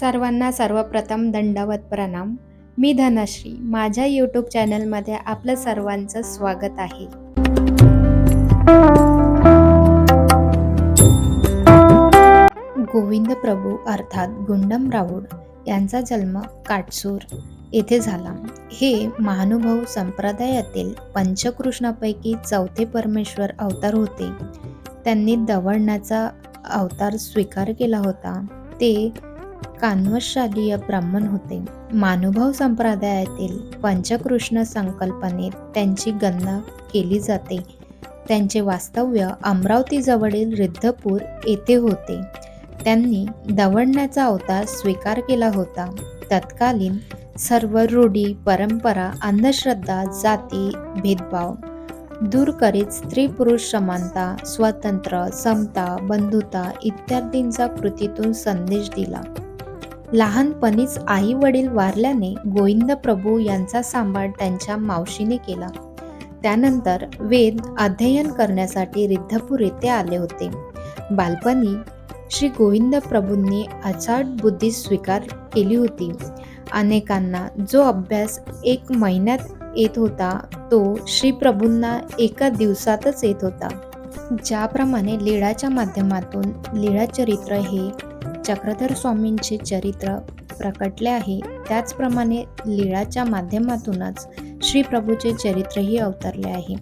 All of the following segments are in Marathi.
सर्वांना सर्वप्रथम दंडवत प्रणाम. मी धनश्री. माझ्या यूट्यूब चॅनलमध्ये आपलं सर्वांचं स्वागत आहे. गोविंद प्रभू अर्थात गुंडम राऊड यांचा जन्म काटसूर येथे झाला. हे महानुभाव संप्रदायातील पंचकृष्णापैकी चौथे परमेश्वर अवतार होते. त्यांनी दवडण्याचा अवतार स्वीकार केला होता. ते कान्वशालीय ब्राह्मण होते. मानुभाव संप्रदायातील पंचकृष्ण संकल्पनेत त्यांची गणना केली जाते. त्यांचे वास्तव्य अमरावतीजवळील रिद्धपूर येथे होते. त्यांनी दवडण्याचा अवतार स्वीकार केला होता. तत्कालीन सर्व रूढी परंपरा अंधश्रद्धा जाती भेदभाव दूर करीत स्त्री पुरुष समानता स्वतंत्र समता बंधुता इत्यादींचा कृतीतून संदेश दिला. लहानपणीच आई वडील वारल्याने गोविंद प्रभू यांचा सांभाळ त्यांच्या मावशीने केला. त्यानंतर वेद अध्ययन करण्यासाठी रिद्धपूर येथे आले होते. बालपणी श्री गोविंद प्रभूंनी अचाट बुद्धी स्वीकार केली होती. अनेकांना जो अभ्यास एक महिन्यात येत होता तो श्री प्रभूंना एका दिवसातच येत होता. ज्याप्रमाणे लीळाच्या माध्यमातून लीळा चरित्र हे चक्रधर स्वामींचे चरित्र प्रकटले आहे. त्याचप्रमाणे लीळाच्या माध्यमातूनच श्री प्रभूचे चरित्रही अवतरले आहे.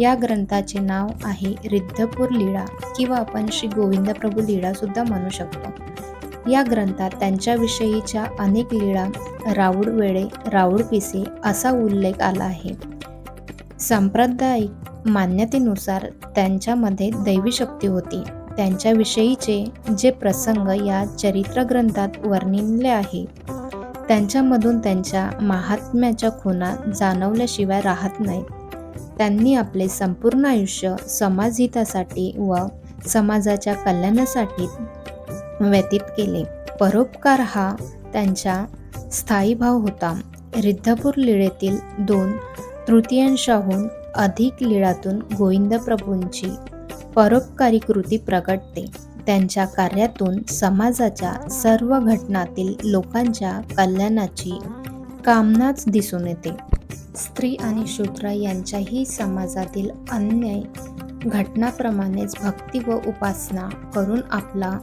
या ग्रंथाचे नाव आहे रिद्धपूर लीळा किंवा आपण श्री गोविंद प्रभू लीळासुद्धा म्हणू शकतो. या ग्रंथात त्यांच्याविषयीच्या अनेक लीळा राऊड वेळे राऊड पिसे असा उल्लेख आला आहे. सांप्रदायिक मान्यतेनुसार त्यांच्यामध्ये दैवी शक्ती होती. त्यांच्याविषयीचे जे प्रसंग या चरित्र ग्रंथात वर्णिले आहे त्यांच्यामधून त्यांच्या महात्म्याच्या खुणा जाणवल्याशिवाय राहत नाहीत त्यांनी आपले संपूर्ण आयुष्य समाजहितासाठी व समाजाच्या कल्याणासाठी व्यतीत केले. परोपकार हा त्यांचा स्थायी भाव होता. रिद्धपूर लीळेतील दोन तृतीयांशाहून अधिक लीळातून गोविंद प्रभूंची परोपकारी कृती प्रगटते. त्यांच्या कार्यातून समाजाच्या सर्व घटनातील लोकांच्या कल्याणाची कामनाच दिसून येते. स्त्री आणि शूद्र यांच्याही समाजातील अन्याय घटनाप्रमाणेच भक्ती व उपासना करून आपला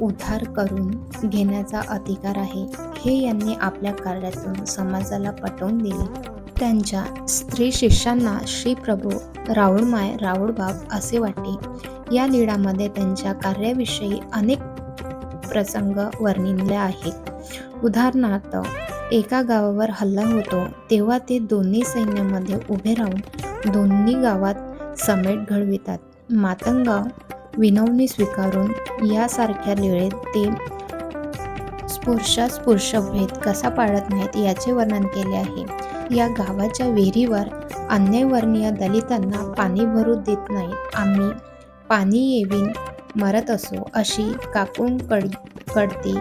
उद्धार करून घेण्याचा अधिकार आहे. हे यांनी आपल्या कार्यातून समाजाला पटवून दिले. त्यांच्या स्त्री शिष्यांना श्री प्रभू राऊळमाय राऊळबाब असे वाटे या लीळामध्ये त्यांच्या कार्याविषयी अनेक प्रसंग वर्णिले आहेत. उदाहरणार्थ एका गावावर हल्ला होतो तेव्हा ते दोन्ही सैन्यामध्ये उभे राहून दोन्ही गावात समेट घडवितात. मातंग विनवणी स्वीकारून यासारख्या लीळेत ते स्पुर्शास्पुर्श भेद कसा पाळत नाहीत याचे वर्णन केले आहे. या गावाच्या विहिरीवर अन्यवर्णीय दलितांना पाणी भरू देत नाहीत आम्ही पाणी येवीन मरत असो अशी काकून कड कडती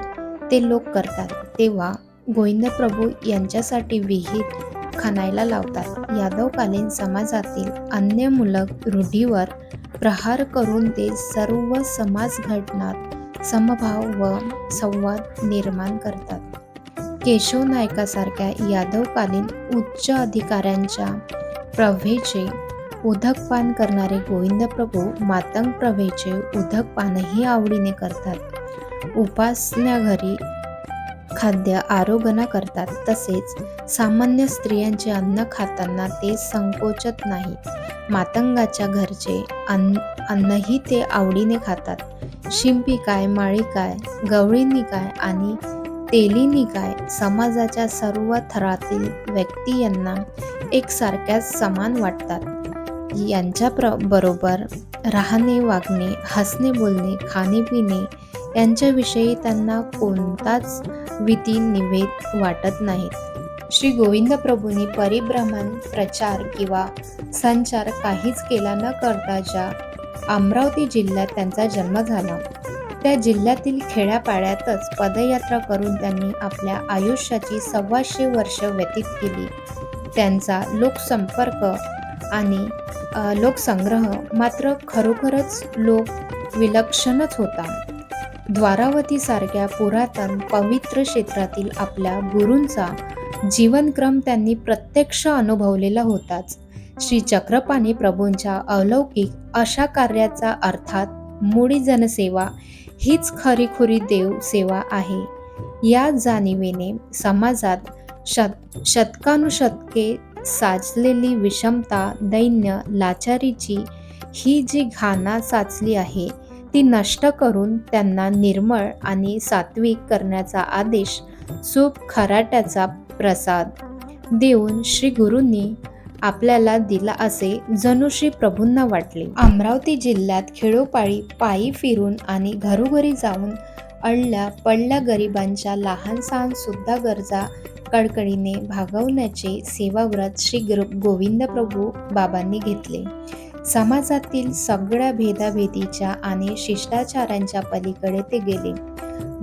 ते लोक करतात. तेव्हा गोविंद प्रभू यांच्यासाठी विहीर खणायला लावतात. यादवकालीन समाजातील अन्य मुलक रूढीवर प्रहार करून ते सर्व समाज घटनात समभाव व संवाद निर्माण करतात. केशव नायकासारख्या यादवकालीन उच्च अधिकाऱ्यांच्या प्रभेचे उदकपान करणारे गोविंद प्रभू मातंग प्रभेचे उदकपानही आवडीने करतात. उपासण्या घरी खाद्य आरोगणा करतात. तसेच सामान्य स्त्रियांचे अन्न खाताना ते संकोचत नाही. मातंगाच्या घरचे अन्न अन्नही ते आवडीने खातात. शिंपी काय माळी काय गवळींनी काय आणि तेलिनी काय समाजाच्या सर्व थरातील व्यक्ती यांना एकसारख्याच समान वाटतात. यांच्या प्र बरोबर राहणे वागणे हसणे बोलणे खाणे पिणे यांच्याविषयी त्यांना कोणताच विधी निवेद वाटत नाहीत श्री गोविंद प्रभूंनी परिभ्रमण प्रचार किंवा संचार काहीच केला न करता ज्या अमरावती जिल्ह्यात त्यांचा जन्म झाला. त्या जिल्ह्यातील खेड्यापाड्यातच पदयात्रा करून त्यांनी आपल्या आयुष्याची सव्वाशे वर्ष व्यतीत केली. त्यांचा लोकसंपर्क आणि लोकसंग्रह मात्र खरोखरच लोक विलक्षणच होता. द्वारावतीसारख्या पुरातन पवित्र क्षेत्रातील आपल्या गुरूंचा जीवनक्रम त्यांनी प्रत्यक्ष अनुभवलेला होताच. श्री चक्रपाणी प्रभूंच्या अलौकिक अशा कार्याचा अर्थात मुळी जनसेवा हीच खरीखुरी देव सेवा आहे. या जाणीवेने समाजात शत शतकानुशतके साचलेली विषमता दैन्य लाचारीची ही जी घाणा साचली आहे ती नष्ट करून त्यांना निर्मळ आणि सात्विक करण्याचा आदेश सूप खराट्याचा प्रसाद देऊन श्री गुरूंनी आपल्याला दिला असे जनुश्री प्रभूंना वाटले. अमरावती जिल्ह्यात खेडोपाळी पायी फिरून आणि घरोघरी जाऊन अडल्या पडल्या गरिबांच्या लहान सहान सुद्धा गरजा कडकडीने भागवण्याचे सेवाव्रत श्री गोविंद प्रभू बाबांनी घेतले. समाजातील सगळ्या भेदाभेदीच्या आणि शिष्टाचारांच्या पलीकडे ते गेले.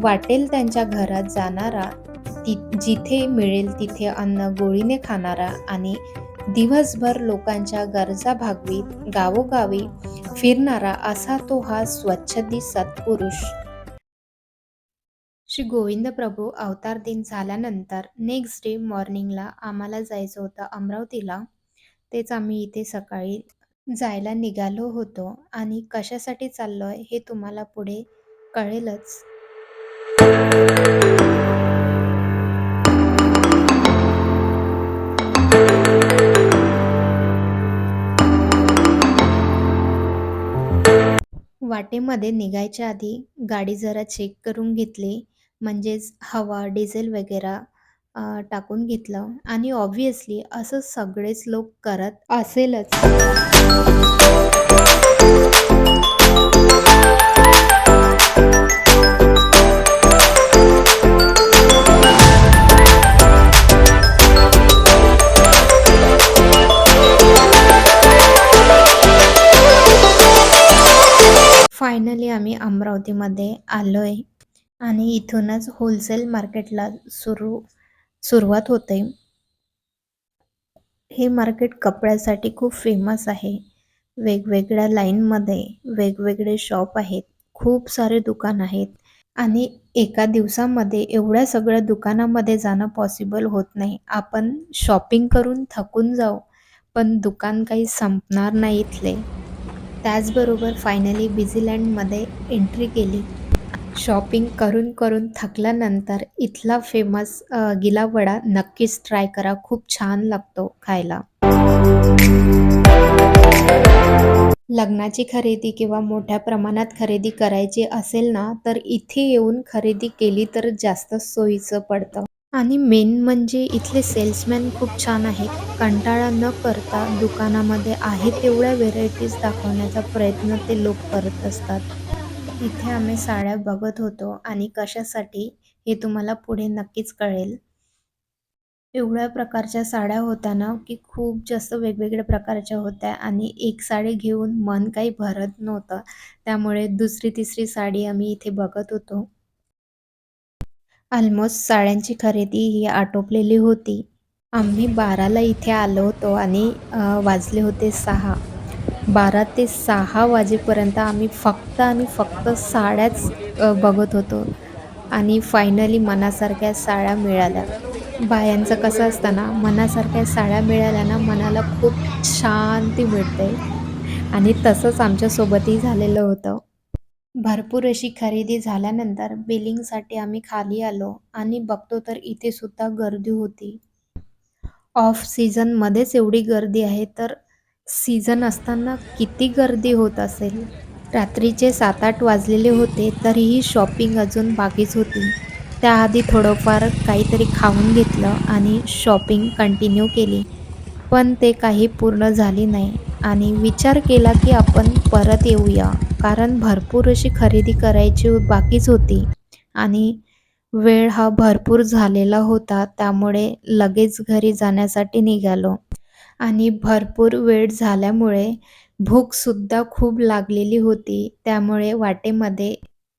वाटेल त्यांच्या घरात जाणारा ति जिथे मिळेल तिथे अन्न गोळीने खाणारा आणि दिवसभर लोकांच्या गरजा भागवीत गावोगावी फिरणारा असा तो हा स्वच्छदी सत्पुरुष. श्री गोविंद प्रभू अवतार दिन झाल्यानंतर नेक्स्ट डे मॉर्निंगला आम्हाला जायचं होतं अमरावतीला. तेच आम्ही इथे सकाळी जायला निघालो होतो. आणि कशासाठी चाललोय हे तुम्हाला पुढे कळेलच. वाटेमध्ये निघायच्या आधी गाडी जरा चेक करून घेतली. म्हणजेच हवा डिझेल वगैरे टाकून घेतलं. आणि ऑब्व्हियसली असं सगळेच लोक करत असेलच. अमरावतीमध्ये आलो आलोय. आणि इथूनच होलसेल मार्केटला सुरू सुरुवात होते. हे मार्केट कपड्यासाठी खूप फेमस आहे. वेगवेगळ्या लाईनमध्ये वेगवेगळे शॉप आहेत. खूप सारे दुकान आहेत. आणि एका दिवसामध्ये एवढ्या सगळ्या दुकानामध्ये जाणं पॉसिबल होत नाही. आपण शॉपिंग करून थकून जाऊ. पण दुकान काही संपणार नाही इथले. त्याचबरोबर फायनली बिझीलँडमध्ये एंट्री केली. शॉपिंग करून करून थकल्यानंतर इथला फेमस गिला वडा नक्कीच ट्राय करा. खूप छान लागतो खायला. लग्नाची खरेदी किंवा मोठ्या प्रमाणात खरेदी करायची असेल ना तर इथे येऊन खरेदी केली तर जास्त सोयीचं पडतं. आणि मेन म्हणजे इथले सेल्समॅन खूप छान आहेत. कंटाळा न करता दुकानामध्ये आहे तेवढ्या व्हेरायटीज दाखवण्याचा प्रयत्न ते लोक करत असतात. इथे आम्ही साड्या बघत होतो आणि कशासाठी हे तुम्हाला पुढे नक्कीच कळेल. एवढ्या प्रकारच्या साड्या होत्या ना की खूप जास्त वेगवेगळ्या प्रकारच्या होत्या आणि एक साडी घेऊन मन काही भरत नव्हतं. त्यामुळे दुसरी तिसरी साडी आम्ही इथे बघत होतो. ऑलमोस्ट साड्यांची खरेदी ही आटोपलेली होती. आम्ही बाराला इथे आलो होतो आणि वाजले होते सहा. बारा ते सहा वाजेपर्यंत आम्ही फक्त आणि फक्त साड्याच बघत होतो. आणि फायनली मनासारख्या साड्या मिळाल्या. बायांचं कसं असतं ना मनासारख्या साड्या मिळाल्या ना मनाला खूप शांती मिळते. आणि तसंच आमच्यासोबतही झालेलं होतं. भरपूर अशी खरेदी झाल्यानंतर बिलिंगसाठी आम्ही खाली आलो आणि बघतो तर इथे सुद्धा गर्दी होती. ऑफ सीझनमध्येच एवढी गर्दी आहे तर सीझन असताना किती गर्दी होत असेल? रात्रीचे सात आठ वाजलेले होते तरीही शॉपिंग अजून बाकीच होती. त्याआधी थोडंफार काहीतरी खाऊन घेतलं आणि शॉपिंग कंटिन्यू केली. पण ते काही पूर्ण झाली नाही आणि विचार केला की आपण परत येऊया. कारण भरपूर अशी खरेदी करायची बाकीच होती. आणि वेळ हा भरपूर झालेला होता त्यामुळे लगेच घरी जाण्यासाठी निघालो. आणि भरपूर वेळ झाल्यामुळे भूकसुद्धा खूप लागलेली होती त्यामुळे वाटेमध्ये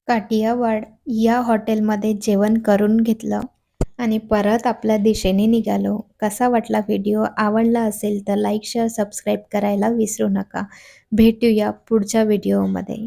काटियावाड या हॉटेलमध्ये जेवण करून घेतलं. आणि परत आपल्या दिशेने निघालो. कसा वाटला व्हिडिओ? आवडला असेल तर लाईक शेअर सबस्क्राईब करायला विसरू नका. भेटूया पुढच्या व्हिडिओमध्ये.